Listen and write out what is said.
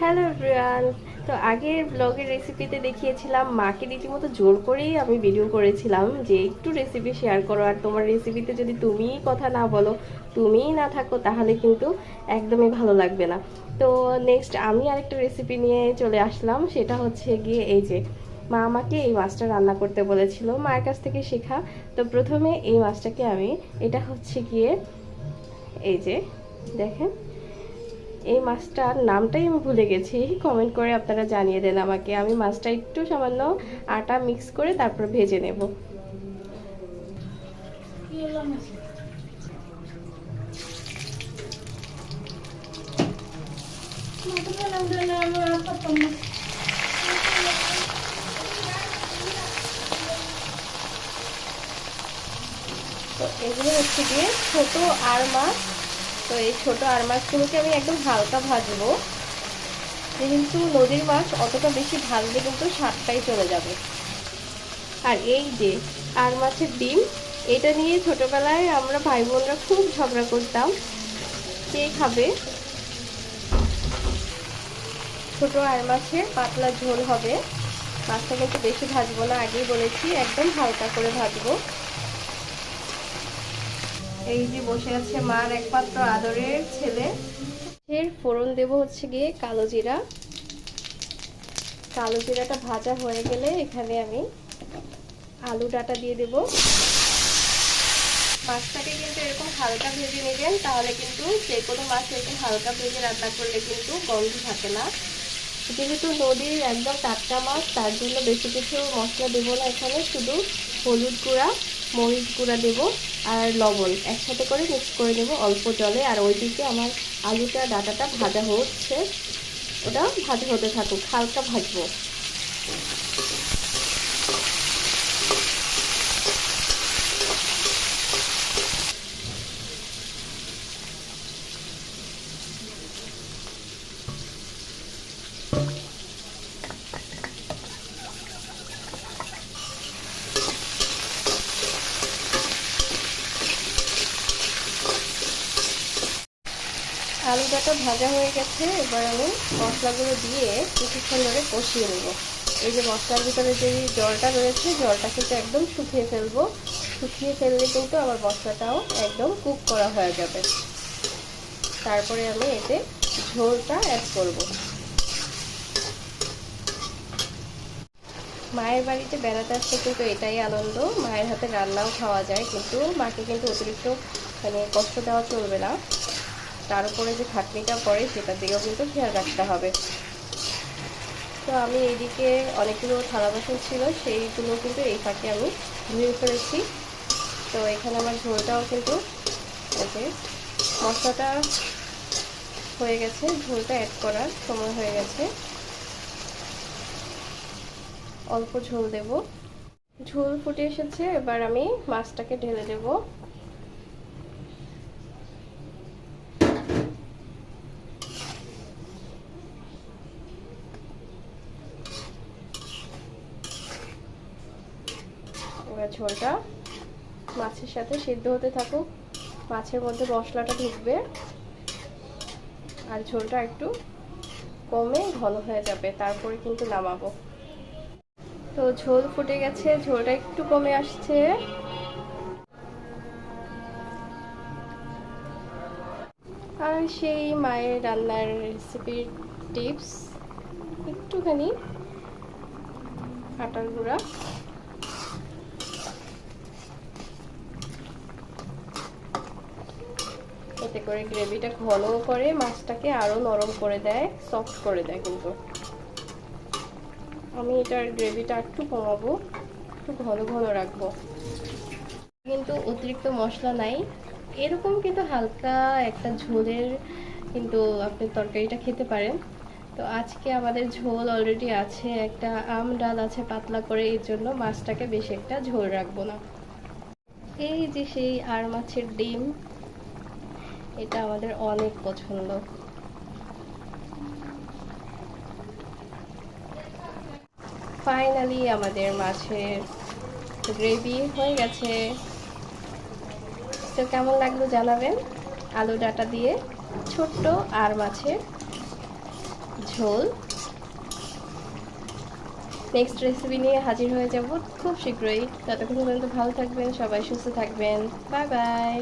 Hello everyone তো আগের ব্লগের রেসিপিতে দেখিয়েছিলাম মাকে রীতিমতো জোর করেই আমি ভিডিও করেছিলাম যে একটু রেসিপি শেয়ার করো। আর তোমার রেসিপিতে যদি তুমিই কথা না বলো, তুমিই না থাকো, তাহলে কিন্তু একদমই ভালো লাগবে না। তো নেক্সট আমি আরেকটা রেসিপি নিয়ে চলে আসলাম, সেটা হচ্ছে গিয়ে এই যে মা আমাকে এই মাছটা রান্না করতে বলেছিল, মায়ের কাছ থেকে শেখা। তো প্রথমে এই মাছটাকে আমি, এটা হচ্ছে গিয়ে এই যে, দেখেন। এই মাছটার নামটাই আমি ভুলে গেছি। কমেন্ট করে আপনারা জানিয়ে দেন আমাকে। আমি মাছটা একটু সামান্য আটা মিক্স করে তারপর ভেজে নেব। তো এগুলো হচ্ছে গিয়ে ছোট আর মাছ। তো এই ছোট আর মাছগুলোকে আমি একদম হালকা ভাজবো। কিন্তু নদীর মাছ অতটা বেশি ভাজলে কিন্তু স্বাদটাই চলে যাবে। আর এই যে আর মাছের ডিম, এটা নিয়ে ছোটবেলায় আমরা ভাই বোনরা খুব ঝগড়া করতাম কে খাবে। ছোট আর মাছের পাতলা ঝোল হবে। মাছটা কিন্তু বেশি ভাজবো না, আগেই বলেছি, একদম হালকা করে ভাজবো। এই যে বসে আছে মার একমাত্র আদরের ছেলে। এর ফোড়ন দেব হচ্ছে গিয়ে কালো জিরা। কালো জিরাটা ভাজা হয়ে গেলে এখানে আমি আলু ডাটা দিয়ে দেব। মাছটাকে কিন্তু এরকম হালকা ভেজে নেবেন, তাহলে কিন্তু যে কোনো মাছ এরকম হালকা ভেজে রান্না করলে কিন্তু গন্ধ থাকে না। যেহেতু নদীর একদম টাটকা মাছ, তার জন্য বেশি কিছু মশলা দেবো না এখানে, শুধু হলুদ গুঁড়া, মরিচ গুঁড়া দেব। আর লবণ একসাথে করে মিক্স করে নেব অল্প জলে। আর ওইদিকে আমার আলুটা, ডাটাটা ভাজা হচ্ছে। ওটা ভাজা হতে থাকুক, হালকা ভাজবো। আলুটাটা ভাজা হয়ে গেছে, এবার আমি মশলাগুলো দিয়ে কিছুক্ষণ ধরে কষিয়ে নেব। এই যে মশলার ভিতরে যে জলটা রয়েছে, জলটা কিন্তু একদম শুকিয়ে ফেলব। শুকিয়ে ফেললে কিন্তু আমার মশলাটাও একদম কুক করা হয়ে যাবে। তারপরে আমি এতে ঝোলটা অ্যাড করব। মায়ের বাড়িতে বেড়াতে আসতে কিন্তু এটাই আনন্দ। মায়ের হাতে রান্নাও খাওয়া যায়, কিন্তু মাকে কিন্তু অতিরিক্ত মানে কষ্ট দেওয়া চলবে না। তার উপরে যে খাটনিটা পড়ে, সেটার দিকেও কিন্তু খেয়াল রাখতে হবে। তো আমি এইদিকে অনেকগুলো থালা বাসন ছিল, সেইগুলো কিন্তু এই ফাঁকে আমি ধুয়ে ফেলেছি। তো এখানে আমার ঝোলটাও কিন্তু যে মশলাটা হয়ে গেছে, ঝোলটা অ্যাড করার সময় হয়ে গেছে। অল্প ঝোল দেব। ঝোল ফুটে এসেছে, এবার আমি মাছটাকে ঢেলে দেবো। ঝোলটা মাছের সাথে সিদ্ধ হতে থাকুক। মাছের মধ্যে মশলাটা ঢুকবে আর ঝোলটা একটু কমে ঘন হয়ে যাবে, তারপরে কিন্তু নামাবো। তো ঝোল ফুটে গেছে, ঝোলটা একটু কমে আসছে। আর সেই মায়ের রান্নার রেসিপির টিপস একটুখানি আটার গুঁড়া। এতে করে গ্রেভিটা ঘন করে, মাছটাকে আরও নরম করে দেয় সফট করে দেয় কিন্তু। আমি এটার গ্রেভিটা একটু কমাবো, একটু ঘন ঘন রাখব। কিন্তু অতিরিক্ত মশলা নাই। এরকম কিন্তু হালকা একটা ঝোলের কিন্তু আপনি তরকারিটা খেতে পারেন। তো আজকে আমাদের ঝোল অলরেডি আছে, একটা আম ডাল আছে পাতলা করে, এর জন্য মাছটাকে বেশি একটা ঝোল রাখব না। এই যে সেই আর মাছের ডিম এটা আমাদের অনেক পছন্দ। ফাইনালি আমাদের মাছের গ্রেভি হয়ে গেছে। তো কেমন লাগল জানাবেন? আলু ডাটা দিয়ে ছোট্ট আর মাছের ঝোল। নেক্সট রেসিপি নিয়ে হাজির হয়ে যাব খুব শীঘ্রই। ততক্ষণ পর্যন্ত ভালো থাকবেন, সবাই সুস্থ থাকবেন। Bye bye